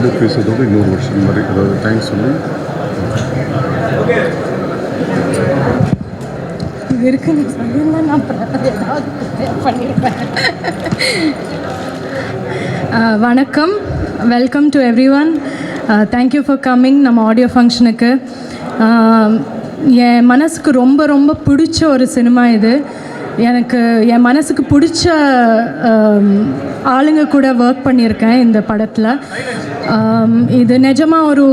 வந்து பேசுறதோட இன்னொரு வருஷம் மாதிரி அதாவது தேங்க்ஸ் சொல்லி. இது சொல்லியிருந்தா நான் பண்ணியிருப்பேன் வணக்கம். Welcome to everyone thank you for coming நம்ம ஆடியோ ஃபங்க்ஷனுக்கு என் மனசுக்கு ரொம்ப ரொம்ப பிடிச்ச ஒரு சினிமா இது. எனக்கு என் மனசுக்கு பிடிச்ச ஆளுங்க கூட ஒர்க் பண்ணியிருக்கேன் இந்த படத்தில். இது நிஜமாக ஒரு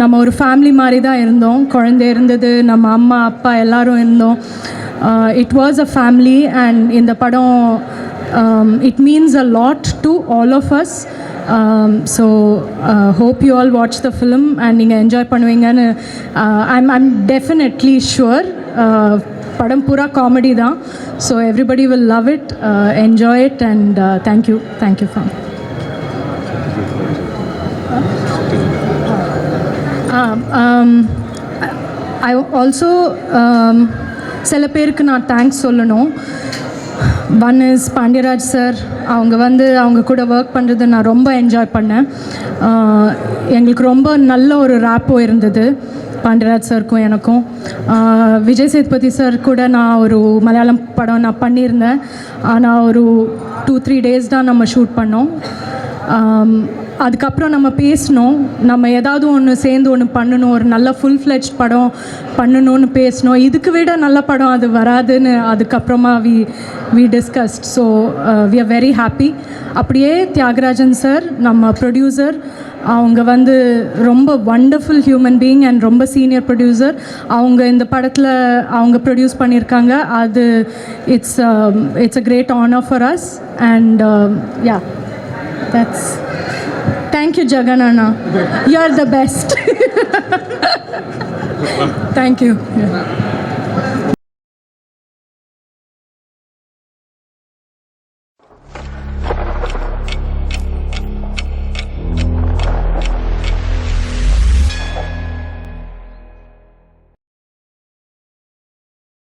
நம்ம ஒரு ஃபேமிலி மாதிரி தான் இருந்தோம். குழந்தை இருந்தது நம்ம அம்மா அப்பா எல்லாரும் இருந்தோம். It was a family and இந்த படம் it means a lot to all of us so hope you all watch the film and நீங்கள் என்ஜாய் பண்ணுவீங்கன்னு ஐம் ஐம் டெஃபினெட்லி ஷுவர் படம் பூரா காமெடி தான். So everybody will love it enjoy it and thank you thank you for I also சில பேருக்கு நான் thanks சொல்லணும். One is Pandiraj sir அவங்க வந்து அவங்க கூட ஒர்க் பண்ணுறது நான் ரொம்ப என்ஜாய் பண்ணேன். எங்களுக்கு ரொம்ப நல்ல ஒரு ரேப்போ இருந்தது பாண்டியராஜ் சாருக்கும் எனக்கும். விஜய் சேதுபதி சார் கூட நான் ஒரு மலையாளம் படம் நான் பண்ணியிருந்தேன். ஆனால் ஒரு டூ த்ரீ டேஸ் தான் நம்ம ஷூட் பண்ணோம். அதுக்கப்புறம் நம்ம பேசினோம் நம்ம ஏதாவது ஒன்று சேர்ந்து ஒன்று பண்ணணும். ஒரு நல்ல ஃபுல் ஃப்ளெஜ் படம் பண்ணணும்னு பேசணும். இதுக்கு விட நல்ல படம் அது வராதுன்னு அதுக்கப்புறமா we we discussed so we are very happy அப்படியே தியாகராஜன் சார் நம்ம ப்ரொடியூசர் அவங்க வந்து ரொம்ப வண்டர்ஃபுல் ஹியூமன் பீயிங் அண்ட் ரொம்ப சீனியர் ப்ரொடியூசர் அவங்க இந்த படத்தில் அவங்க ப்ரொடியூஸ் பண்ணியிருக்காங்க. அது it's it's a great honour for us and yeah that's Thank you, Jaganana. You're the best. Thank you. Yeah.